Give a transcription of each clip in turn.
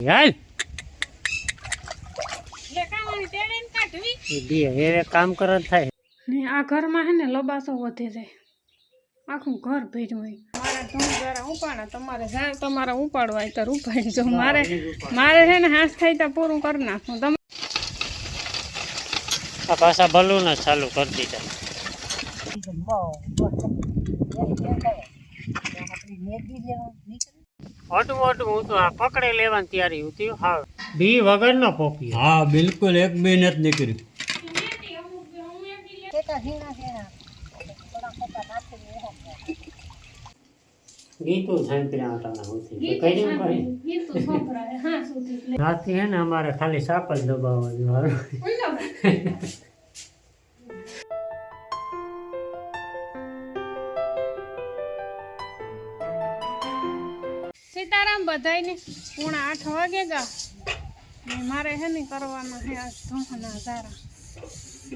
હાલ એટલે કાવાની તેડીને કાઢવી એ બે એ કામ કરે થાય ને આ ઘરમાં હે ને લબાસો વધે જાય આખું ઘર ભેજું હોય મારે ધૂમ જરા ઉપાડા તમારે જાય તમારે ઉપાડવા તો ઉપાડી જો મારે મારે છે ને હાથ થાય તો પૂરું કરી નાખું તમે આ પાછા બલૂન જ ચાલુ કરી દીધા ઓટું ઓટું હું તો આ પકડે લેવાની તૈયારી હતી હા. બી વગર ન પોકી હા બિલકુલ એક બી નથી નીકળ્યું. ગીતું સાંભળ્યા હતા ના હોતી તો કરી? ભાઈ રાતથી હે ને અમારે ખાલી સાપ જ દબાવવાનું સીતારામ બધાયને. પૂણા આઠ વાગે ગા. મારે હે ને કરવાના હે આજ ધોહના ધારા.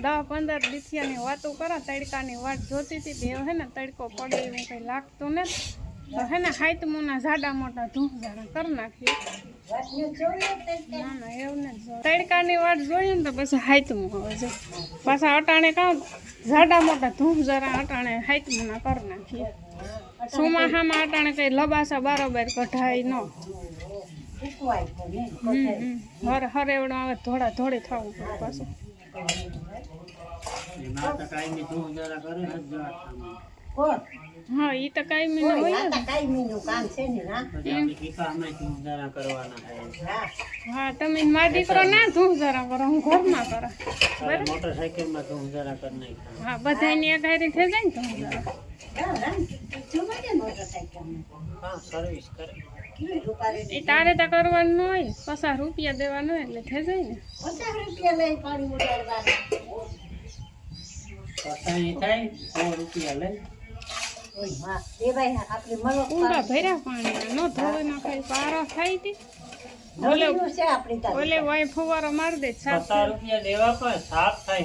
દસ પંદર દીથિયાની વાતો કરો, તડકાની વાટ જોતી હતી. તે હે ને તડકો પડે એવું કંઈ લાગતું ને. તો હે ને હાઈતમુના જાડા મોટા જાડા કરી નાખીએ. તડકાની વાટ જોઈએ ને તો પછી હાઈતમું હવે છે. પાછા અટાણે કાં જાડા મોટા ધૂહ જરા અટાણે હાઈતમુના કરી નાખીએ. ચોમાસામાં અટાણે કઈ લબાસા બરોબર કઢાય ન. હર હર એવડો આવે ધોળા ધોળી થવું પડે પાછું. કાંઈ બી તું કરે ને. હા મી હોય હા તમે મારા દીકરો ના ધૂમ જરા કરો હું ઘરમાં કરો. જરા કરી હા બધાની એક હારી થઈ જાય ને જરા. હા તારે તો કરવાનું હોય પચાસ રૂપિયા દેવાનું હોય એટલે થઈ જાય ને. પચાસ રૂપિયા લઈ પાણી ન ધોવે ન થાય ઓલે ઓલે ફુવારો મારી દે સાફ રૂપિયા દેવા પણ સાફ થાય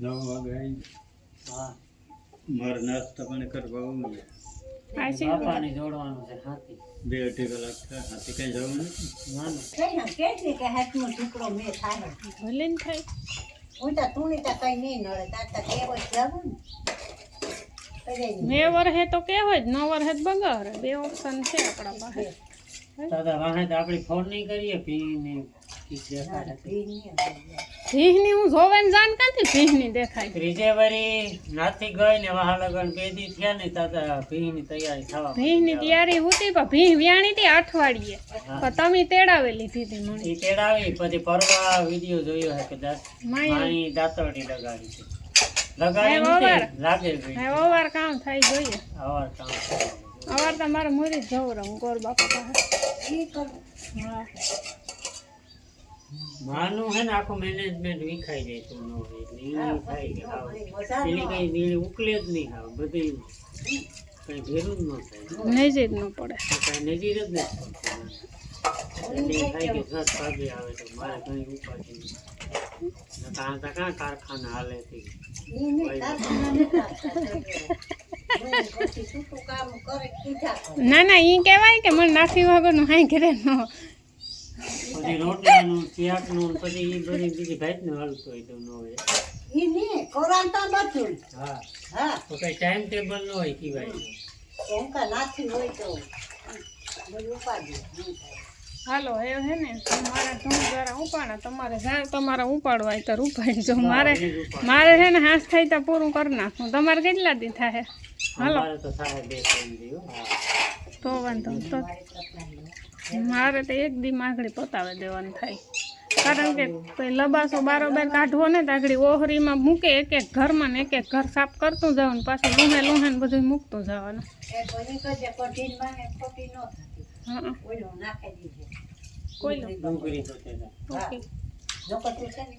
નવ વાગે આવી હા. મારે નાસ્તા પાણી કરવા આવું ને. જોડવાનું છે હાથી. બે અઢી કલાક થાય હાથી કઈ જવું નથી? ના ના. ભલે ને થાય. બે વર્ષે તો કે હોય જ નવ વર્ષે જ બગાડે. બે ઓપ્શન છે આપણા પાસે. દાદા વાહે તો આપણે ફોન નહીં કરીએ દેખાડે છે. ભીહની હું જોવે ને જાણ કાંથી ભીહની દેખાય? ત્રીજે વરી નાથી ગઈ ને વાહ લગન પેદી થયા ને તાતા ભીની તૈયારી થવા ભીહની તૈયારી હતી પણ ભીહ વ્યાણી હતી અઠવાડિયે પણ તમે તેડાવે લીધી હતી મને. એ તેડાવી પછી પરવા વીડિયો જોયો હે કે દાસ માણી દાતરડી લગાવી છે. લગાવી નથી લાગે ભાઈ હવે કામ થાય જોઈએ. અવાર કામ અવાર તો મારે મુરી જવું રહું ગોર બાપા પાસે. હા. માનું હે ને આખું મેનેજમેન્ટ વિખાઈ જાય તો નો એટલે ઈ થાય કે પેલી કઈ નીળી ઉકલે જ નહીં હાવ બધી કઈ ભેરું જ ન થાય નજીક ન પડે. કઈ નજીર જ કાં કારખાના હાલે છે ના ના ઈ કહેવાય કે મને નાખી વગરનું હાઈ ઘરે ન પછી રોટલાનું શાકનું પછી એ બધી બીજી ભાતનું હાલતું હોય તો ન હોય. હા. તો કઈ ટાઈમ ટેબલ ન હોય કીવાય. હાલો એ હે ને મારે ધૂમ દ્વારા ઉપાડા. તમારે જાણ તમારે ઉપાડવા હોય તો ઉપાડી જો મારે મારે છે ને હાથ થાય તો પૂરું કરી નાખું. તમારે કેટલા દી થાય? હાલો. તો હો. હા. તો વાંધો તો મારે તો એક દી માગડી પતાવે દેવાનું થાય. કારણ કે કોઈ લબાસો બારોબાર કાઢવો ને તો આગળ ઓહરીમાં મૂકે, એક એક ઘરમાં ને એક એક ઘર સાફ કરતું જવાનું, પાછું લુહે લુહે ને બધું મૂકતું જવાનું. હા. કોઈ લો ડુંગળી બટેટા ઓકે લોકો તું છે ને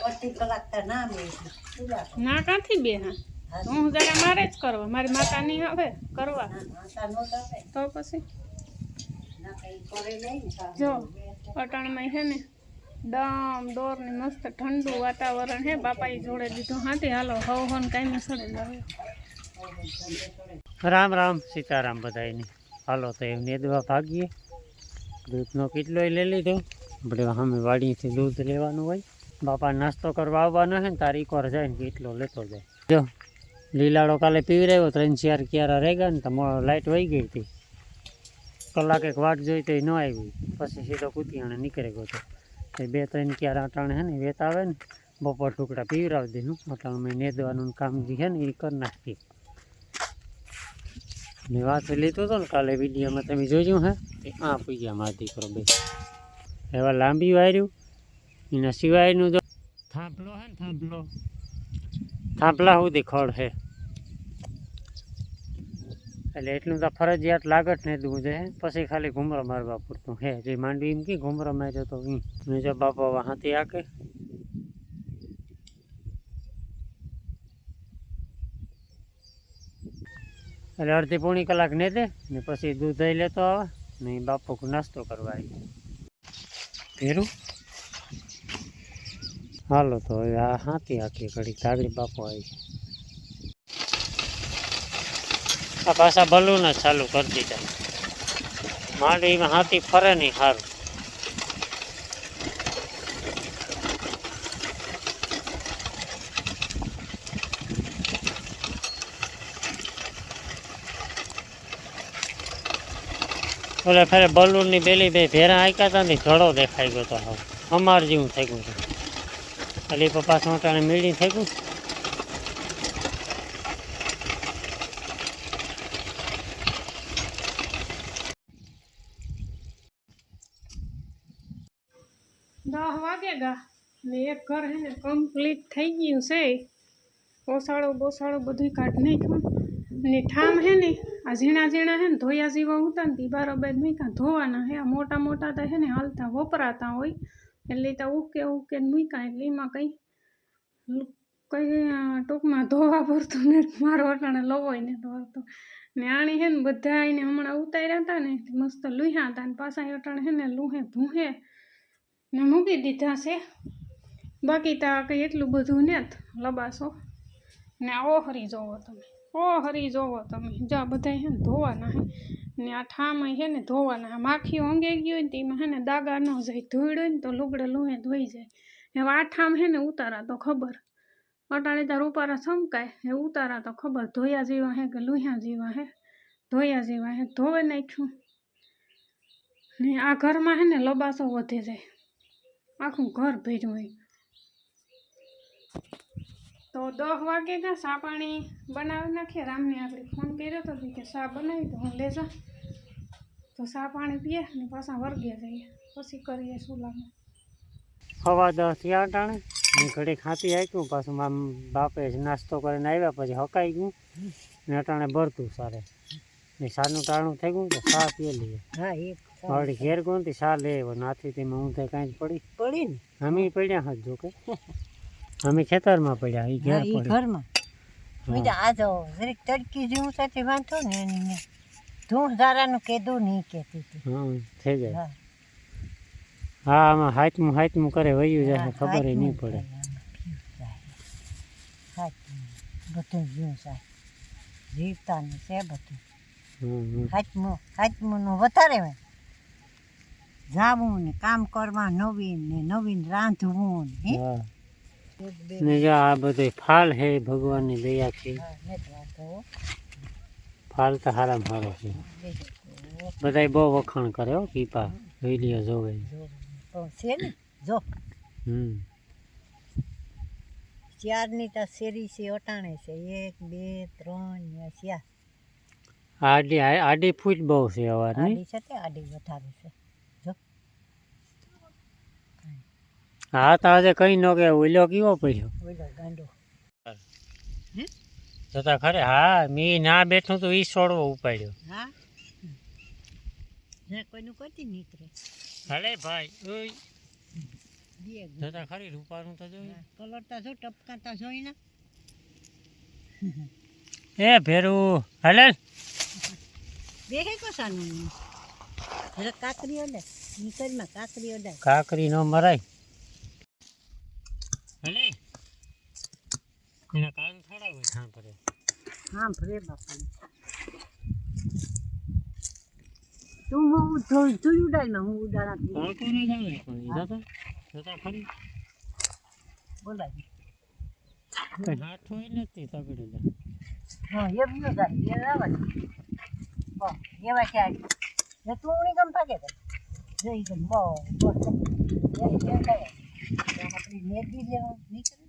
અડધી કલાક તો ના બેસી પૂજા કર. ના કાંથી બે હા? હું જરા મારે જ કરવા, મારી માતા નહીં આવે કરવા. ના માતા નો તો આવે તો પછી ના કઈ કરે નહીં ને કામ. જો, અટાણમાં છે ને, દમ, દોર ને મસ્ત ઠંડુ વાતાવરણ હે બાપાએ જોડે દીધું હાથી. હાલો, હવ હન કાંઈ સડે રામ રામ, સીતારામ બધાયને. હાલો, તો એમ નેદવા ભાગીએ. દૂધનો કેટલોય લઈ લીધો. આપણે સામે વાડીથી દૂધ લેવાનું હોય. બાપા નાસ્તો કરવા આવવાનો છે ને, તાર એકવાર જાય ને કેટલો લેતો જાય. જો, લીલાડો કાલે પીવી રહ્યો ત્રણ ચાર ક્યારા રહી ગયા ને, તો લાઇટ વહી ગઈ હતી. કલાક એક વાટ જોઈ તો ન આવી પછી સીધો કૂતિયાણે નીકળે ગયો તો. એ બે ત્રણ ક્યારે અટાણે હે ને વેત આવે ને બપોર ટુકડા પીવરાવી દીધું. અટાણે મેં નેદવાનું કામ જે છે ને એ કરી નાખીએ મેં વાત લીધું હતું ને કાલે વિડીયોમાં તમે જોયું હે. કે આ ગયા મારા દીકરો બે એવા લાંબી વાયર્યું એના સિવાયનું જો થાંભલો હે ને થાંભલો. થાંભલા સુધી ખડ હે. એટલે એટલું તો ફરજિયાત લાગત ને દવું છે. પછી ખાલી ઘૂમરો મારવા પૂરતું હે, જે માંડવી એમ કે ઘૂમરો માર્યો તો હું. જો બાપા હાથી આકે એટલે અડધી પોણી કલાક ને દે ને પછી દૂધ દઈ લેતો આવે ને બાપુ નાસ્તો કરવા આવી હાલો તો હવે આ હાથી આખી ઘડી કાગડી બાપો આવી આ પાછા બલૂન જ ચાલુ કરી દીધા. માંડવીમાં હાથી ફરે નહીં સારું ઓલે ફરે બલૂનની બેલી બે ભેરા આંક્યા હતા ને ઘડો દેખાઈ ગયો તો હવે. અમાર જેવું થઈ ગયું હતું અલી પપ્પા સોટાને મીડી થઈ ગયું. દહ વાગે ગા. ને એક ઘર હે ને કમ્પ્લીટ થઈ ગયું છે. ઓસાળો બોસાળો બધું કાઢ નાખ્યું. ને ઠામ હે ને આ ઝીણા ઝીણા હે ને ધોયા જેવા ઉતા ને તી બારોબાર મૂક્યા. ધોવાના હે આ મોટા મોટા તો હે ને હાલતા વપરાતા હોય. એટલે તો ઉકે ઉકે ને મૂક્યા એટલે એમાં કંઈ લુ- કંઈ અ, ટૂંકમાં ધોવા પૂરતું ને મારો અટાણે લવાય ને ધોવાતો ને આણી હે ને બધા એને હમણાં ઉતાર્યા હતા ને એટલે મસ્ત લુહ્યા હતા ને પાછા અટાણે હે ને લુહે ભૂહે ને મૂકી દીધા છે. બાકી તો કંઈ એટલું બધું ને જ લબાસો. ને ઓહરી જોવો તમે, ઓહરી જોવો તમે. જો બધા હે ને ધોવાના હે. ને આ ઠામાં છે ને ધોવાના હે. માખીઓ અંગે ગઈ હોય ને તેમાં હે ને દાગા ન જાય. ધોઈડ હોય ને તો લુગડે લુહે ધોઈ જાય. હવે આ ઠામ હે ને ઉતારા તો ખબર. અટાણે તાર ઉપારા છમકાય. એ ઉતારા તો ખબર. ધોયા જેવા હે કે લુહ્યા જેવા હે? ધોયા જેવા હે. ધોવે નાખ્યું. ને આ ઘરમાં હે ને લબાસો વધે જાય. આખું ઘર ભેજું હોય. તો દસ વાગે ગયા સા પાણી બનાવી નાખીએ. રામને આપણે ફોન કર્યો હતો કે ચા બનાવી તો હું લેજા તો સા પાણી પીએ ને પાછા વર્ગે જઈએ. પછી કરીએ શું લાગે હવા દસ થયા ટાણે મેં ઘડી ખાતી આપ્યું પાછું મામ બાપે જ નાસ્તો કરીને આવ્યા પછી હકાઈ ગયું. ને અટાણે ભરતું સારે. ને સાનું ટાણું થઈ ગયું તો સા પી લઈએ. હા એક વળી ઘેર ગયું તે સા લે નાથી તેમાં હું થાય કાંઈ પડી. પડી ને? અમે પડ્યા હાથ જો કે. અમે ખેતરમાં પડ્યા એ ઘેર હા, પડ્યા. ઘરમાં. બીજા આ જો જરીક તડકી જેવું સાથે વાંધો ને એની ને ધૂળ ધારાનું કીધું નહીં કહેતી હતી. હા થઈ જાય. હા. હા આમાં હાથમું હાથમું કરે વયું જાય ખબર નહીં પડે. હાથમાં. બધું જીવ સાહેબ. જીવતા ને છે બધું. હમ. હાથમું હાથમુંનું વધારે હોય. જાવું ને કામ કરવા નવીન ને નવીન રાંધવું ને જો આ બધો ફાલ હે ભગવાનની દયા છે. ફાલ તો હારા મારો છે. બધાય બહુ વખાણ કરે હો પીપા. વીડિયો જોવે. જો છે ને જો. હમ. ચારની તો શેરી છે અટાણે છે. એક બે ત્રણ ચાર આડી આડી ફૂટ બહુ છે અવારની આડી છે તે આડી વધારે છે. હા તો આજે કઈ ન કે ઓલો કેવો પડ્યો? જતા ખરે હા મી ના બેઠું તો ઈ છોડવો ઉપાડ્યો. હા? જે કોઈનું કોઈ નીકળે. હાલે ભાઈ ઓય. જોતા ખરી રૂપાનું તો જોયું કલરતા જો ટપકાતા જોઈ ને. એ ભેરું હાલે હે કસાનું? કાકરી ઓડે નીકળમાં કાકરી ઓડે કાકરી નો મરાય હાલે એના કાન થોડા હોય હા ભરે હા ભરે બાપા. તું હું તું તું ઉડાય ને હું ઉડાડા કોણ કોણ જાવે જોતા? જોતા ખરી? બોલાય. હાથ હોય નથી તગડી હા એ બી જાય એ આવે બો એવા છે ને તું ઉણી ગમ થાકે જઈ ગમ. બો બો. એ એ થાય આપણી મેદી લેવા નીકળી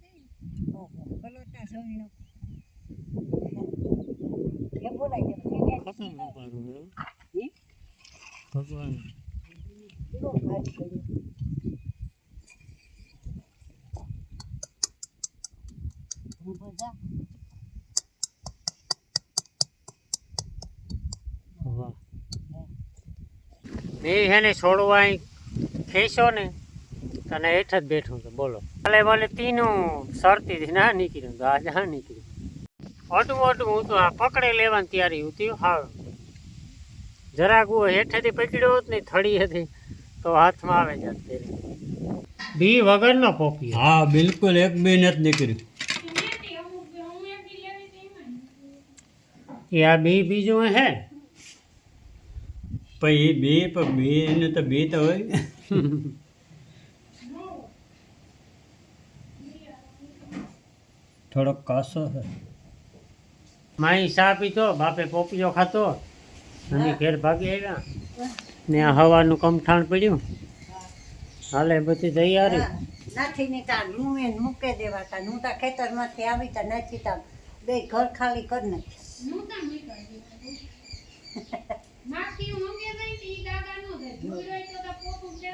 ભગવાન. મેં હેને છોડવા ખેંચો ને તને હેઠ જ બેઠું તો બોલો. કાલે મને તીનું શરતીથી ના નીકળ્યું તો આજે હા નીકળ્યું. ઓટું ઓટું હું તો આ પકડે લેવાની તૈયારી હતી હા. જરાક હું હેઠેથી પકડ્યો હોત ને થડી હતી તો હાથમાં આવે જાત બી વગરનો પોપી હા બિલકુલ એક બી નથી નીકળ્યું. હું એ આ બી બીજું હે? પછી બી બે પણ બે એને તો બે તો હોય. થોડોક કાસો છે. માઈ ચા પીતો બાપે પોપીઓ ખાતો અને ઘેર ભાગી આવ્યા. ને આ હવાનું કમઠાણ પડ્યું. હાલે બધી તૈયારી. નાથી ને તાર લું મૂકે મૂકે દેવાતા હું તા ખેતરમાંથી આવી તા નાથી તા. બે ઘર ખાલી કર નાખી હું માથી હું જઈ તી દાદા નું દે જોઈ હોય તો પોપું છે.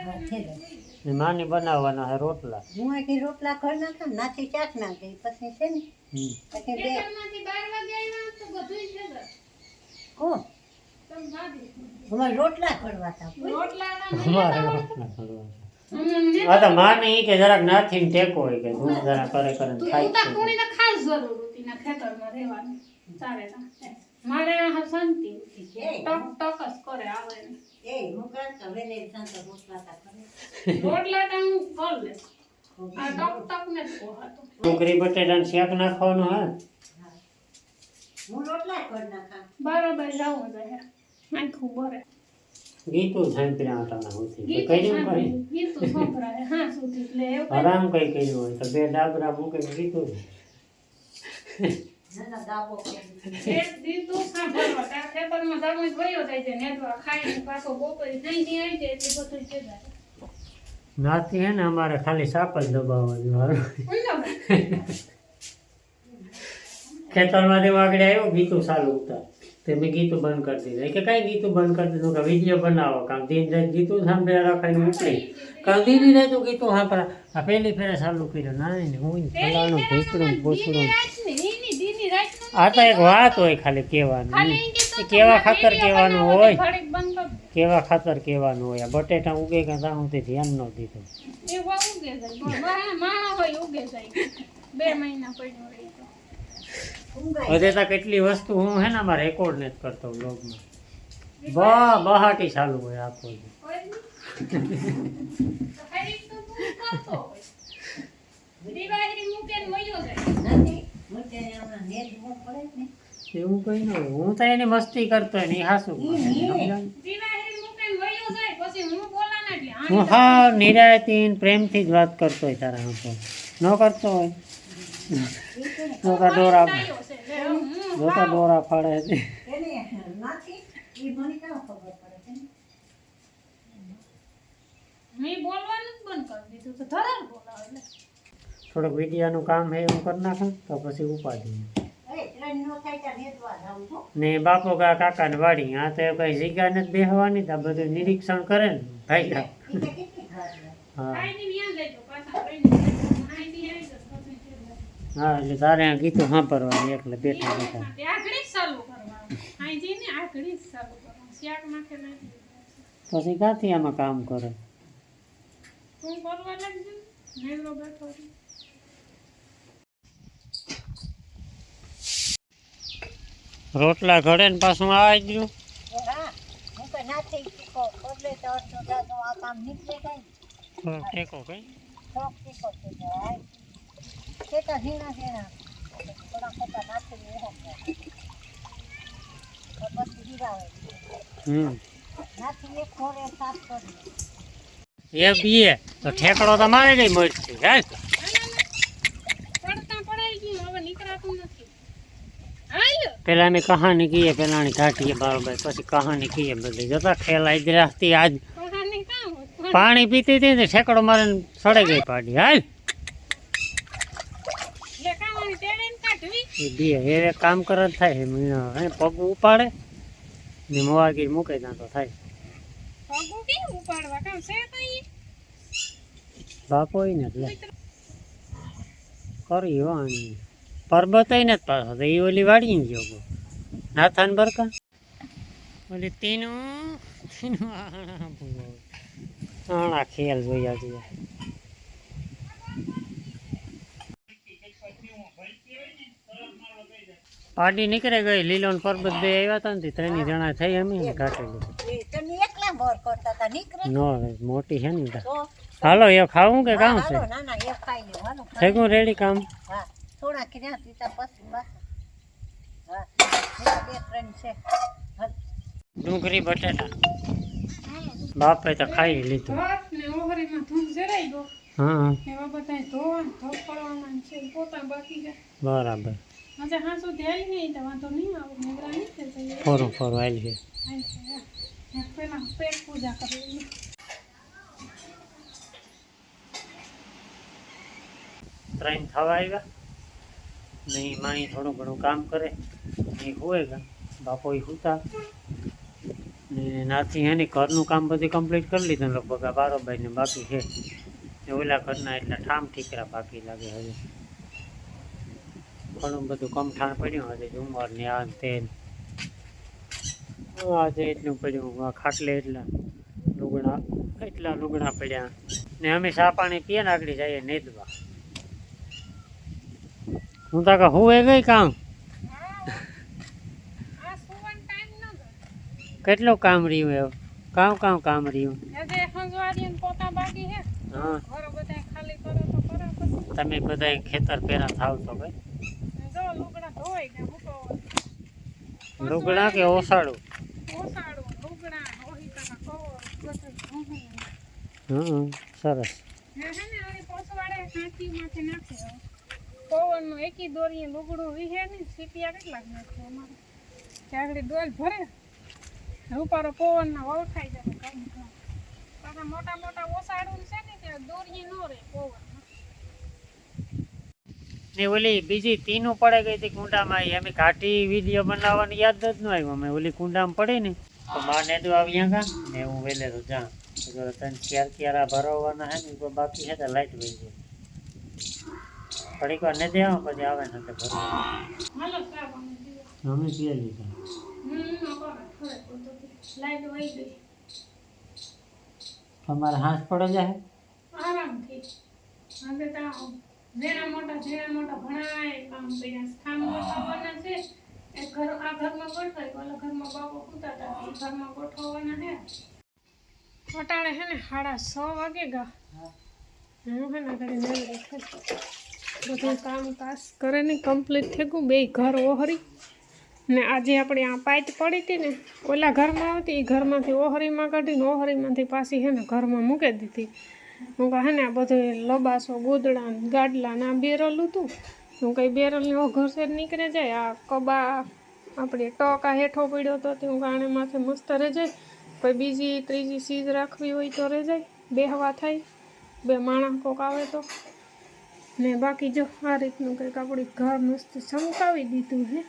માની બનાવવાના હે રોટલા હું આખી રોટલા કરી નાખા ને નાથી ચાક નાખી પછી છે ને. પછી બે. કોણ અમારે રોટલા કરવા હતા અમારે રોટલા કરવાના. હમ, તો માને એ કે જરાક નાથી ટેકો હોય કે હું જરા કરે કરે ને તું ખાય તું તાર છે. કુણીને ખાસ જરૂર હતી ને ખેતરમાં રહેવાની તારે મારે શાંતિ ટક ટક જ કરે આવે ને. એ હું કરતા વેલે સાંતો રોટલા તા કરે રોટલા તો હું કર લે આ ટક ટક ને જ ડુંગળી બટેટાનું શાક નાખવાનું હે? હું. રોટલા કરી નાખા. બરાબર જાવું જોઈએ આખું બરે ગીતું સાંભળ્યા હતા હોતી કર્યું કઈ? સાંભળી, ગીતો હા સુધી એટલે આરામ કઈ કર્યું હોય તો બે ડાબરા મૂકે ગીતું દાબો એક દીધું સાંભળવા તાર ખેતરમાં ભર્યો જાય છે નેદવા ખાઈને પાછો બપોરે નહીં નહીં જાય એટલે બધું જ જાય. નાતી હે ને અમારે ખાલી સાપ જ દબાવવાનું ઊંધો. ખેતરમાંથી આગળ આવ્યો ગીતું ચાલુ ઉતાર તે મેં ગીતું બંધ કરી દીધું. કે કઈ ગીતું બંધ કરી દીધું? કે વીડિયો બનાવો. કામ દિન રાત ગીતું સાંભળે રાખીને ઉપડી. કામ દીની રાત ગીતું સાંભળા. આ પહેલી ફેરે ચાલુ કર્યું. ના ને હું ફલાણું ભૂસડું રાતનું આ તો એક વાત હોય ખાલી કહેવાની. તો કેવા ખાતર કહેવાનું હોય. કેવા ખાતર કહેવાનું હોય? આ બટેટા ઉગે કે ત્યાં સુધી ધ્યાન ન દીધું. એવા ઉગે જાય. બા- બા- માણા હોય ઉગે જાય. બે મહિના પડ્યો રહે તો. કેટલી વસ્તુ હું હે ને અમારે રેકોર્ડ નથી કરતો બ્લોગમાં બા બહાટી ચાલુ હોય આખો. દિવાળી મૂકે ને જાય. નથી. મૂકે હમણાં નેટ બહુ પડે ને. એવું કઈ ન હોય. હું તો એની મસ્તી કરતો હોય ને ઈ હાસુ હું હા નિરાયતી પ્રેમથી જ વાત કરતો હોય તારા હાથો. ન કરતો હોય? જોતા દોરા જોતા દોરા ફાડે છે. એને થોડુંક વિડિયાનું કામ હે એવું કરી નાખે તો પછી ટ્રેન નો ને બાપો કા કાકાને વાડી આ તો કઈ જગ્યા નથી બેહવાની તો આ બધું નિરીક્ષણ કરે ને ભાઈ. હા. હા એટલે તારે આ ગીતો સાંભળવાની એટલે બેઠા બેઠા. પછી ક્યાંથી આમાં કામ કરે? હું કરવા લાગજો નેવરો બેઠો છે. રોટલા ઘડે ને પાછું આવી ગયું એ હા હું તો નાથી શીખો બદલે તો અડધો જાતો આ કામ નીકળે કાંઈ થોડોક ટેકો કઈ શોખ શીખો છે તો હાય ખેતર ઝીણા ઝીણા થોડા ખેતર નાખી એવો તો પછી જીરાવે હમ ઘડે ને પાછું આવી ગયું. એ બીએ તો ઠેકડો તો મારે નહીં મળશે હે પડતા પડાઈ ગયું હવે નીકળાતું નથી હાલ પેલા અમે કહાની કહીએ પહેલાંની ઘાટીએ બરાબર પછી કહાની કહીએ બધી. જતા ઠેલા જ રાખતી આજ. પાણી પીતી હતી ને ઠેકડો મારે સડે ગઈ પાડી. હાલ. બે એ કામ કરે થાય હે મીણા હે પગ ઉપાડે ને મોવાગી મૂકે ત્યાં તો થાય. બાપો ને એટલે. કરી વાણી પર્વત ય ને જ પાછો તો એ ઓલી વાળી ને ગયો નાથાન બરકા ઓલી તીનું તીનું આણા ભૂલો. આણા ખેલ જોયા છે પાડી નીકળે ગઈ લીલો ને પર્વત બે આવ્યા હતા ને ત્રણેય જણા થઈ અમે ને કાઢેલી એ તમે એકલા ભર કરતા હતા નીકળે નો મોટી છે ને તો હાલો એ ખાવું કે કામ છે હાલો ના ના એક ખાઈ લ્યો હાલો થઈ ગયું રેડી કામ હા થોડા કિર્યા પીતા પછી બીજા બે ત્રણ છે. ડુંગળી બટેટા. બાપે તો ખાઈ લીધું. હા. બરાબર. આવે ફોરું ફોરું આવેલ છે. ત્રણ થવા આવ્યા? ને ઈ માણી થોડું ઘણું કામ કરે. હોય ગા બાપો હુતા. ને નાથી એની ઘરનું કામ બધું કમ્પ્લીટ કરી લીધું લગભગ આ બારોબાઈ ને બાકી છે. ને ઓલા ઘરના એટલા ઠામ ઠીકરા બાકી લાગે હવે. ઘણું બધું કમઠાણ પડ્યું હશે ઝુમર ને આ ને તે આજે એટલું પડ્યું ખાટલે એટલા લુગડા એટલા લુગડા પડ્યા. ને અમે ચા પાણી પીએ ને આગળ જઈએ નેદવા. હું તો હું એ ગઈ કામ આ સુવાનો ટાઈમ ન ગયો કેટલું કામ રહ્યું એવું કામ કામ કામ રહ્યું આજે હંજવારી ને પોતા બાકી છે હા ઘરો બધા ખાલી કરો તો કરો પછી તમે બધા ખેતર પેરા થાવ તો ભાઈ ને જો લુગડા ધોઈ ને હુકવો લુગડા કે ઓસાડું ઓસાડું લુગડા ઓહિતાના કવર બધું ધોવું. હા સરસ હે નું એકી દોરીએ લુગડું વિહે ને સીટિયા કેટલાક નાખે અમારે. આગળ ડોલ ભરે ઉપાડો પવન ના વળખાઈ જાય કામ પાછા મોટા મોટા ઓસાડું છે ને, ત્યાં દોરીએ નો રે પવન. ને ઓલી બીજી તીનું પડે ગઈ હતી કુંડામાં અમે ઘાટી વીડિયો બનાવવાની યાદ જ ન આવ્યું. અમે ઓલી કુંડામાં પડી ને, તો માં ને તો આવ્યા કા ને હું વેલેરો જા તો જો તને ક્યાર ક્યારા ભરવાના હે ને બાકી હે તો લાઈટ વહી જાય. થોડીક વાર નથી દેવા પછી આવે ને તો. અમે પીએ લીધા તમારે હાથ પડે જાય આરામથી. હવે તો જેના મોટા જેના મોટા ભણાય કામ કર્યા સ્થાન ગોઠવવાના છે. એક ઘર આ ઘરમાં ગોઠવાય ઓલા ઘરમાં બાપો કૂતા હતા એ ઘરમાં ગોઠવવાના હે અટાણે હે ને સાડા છ વાગે ગા. હું. હે ને ઘરે નહીં થઈ બધું કામ પાસ કરે ને કમ્પ્લીટ થઈ ગયું બે ઘર ઓહરી. ને આજે આપણે આ પાઇટ પડી હતી ને, ઓલા ઘરમાં આવતી એ ઘરમાંથી ઓહરીમાં કાઢીને ઓહરીમાંથી પાછી હે ને ઘરમાં મૂકી દીધી. હું કહે ને, આ બધું લબાસો, ગોદડા, ગાડલા ને આ બેરલું હતું. હું કંઈ બેરલની ઘર છે નીકળે જાય. આ કબા આપણે ટોકા હેઠો પડ્યો હતો તે હું કાણે માથે મસ્ત રહે જાય. કોઈ બીજી, ત્રીજી ચીજ રાખવી હોય તો રહે જાય. બે હવા થાય. બે માણસ કોક આવે તો. ને બાકી જો આ રીતનું કંઈક આપણી ઘર મસ્ત ચમકાવી દીધું હે.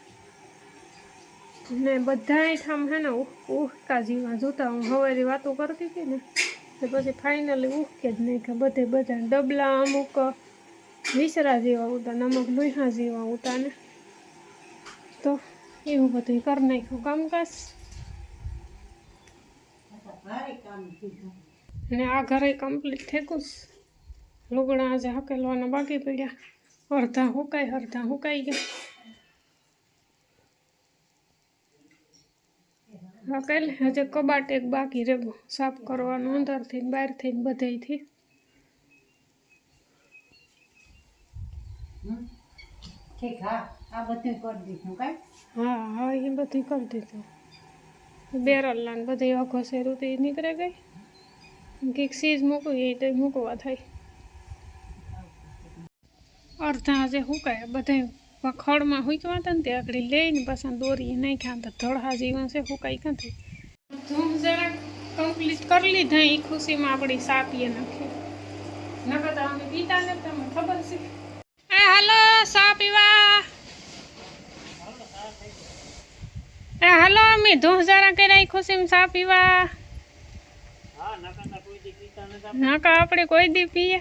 ને બધાય ઠામ હે ને ઉહ- ઉહકા જીવા જોતા હું હવારી વાતો કરતી હતી ને તો પછી ફાઇનલી ઉહકે જ નહીં કે બધે બધા ડબલા અમુક વિસરા જેવા ઉતા ને અમુક લોહા જેવા ઉતા ને. તો એવું બધું કરી નાખ્યું કામકાજ. ભારે કામ કીધું. ને આ ઘરે કમ્પ્લીટ થેકું લુગડા આજે હકેલવાના બાકી પડ્યા અડધા હુકાય અડધા હુકાઈ ગયા હકેલ હજે કબાટ એક બાકી રેગો સાફ કરવાનું અંદરથી ને બહારથી ને બધેયથી ઠીક હા આ બધું કરી દીધું કાંઈ હા હા એ બધું કરી દીધું બેરલ ને બધી અઘો શેરું તે નીકળે ગઈ કંઈક સીઝ મૂકવી એ તો મૂકવા થાય અડધા આજે હુકાય બધા ખડમાં હુકવા હતા ને તે આગળ લઈને પાછા દોરી નાખ્યા તો ધોળા જીવન છે હુકાઈ ક્યાંથી ધૂમ જરાક કમ્પ્લીટ કરી લીધા એ ખુશીમાં આપણી સાપીએ નાખી. નકર તો અમે પીતા નથી તમને ખબર છે. એ હાલો સા પીવા. એ હાલો અમે ધૂહ જરા કર્યા ખુશીમાં સા પીવા. હા નકા કોઈ દી પીતા નતા. નાકા આપણે કોઈ દી પીએ.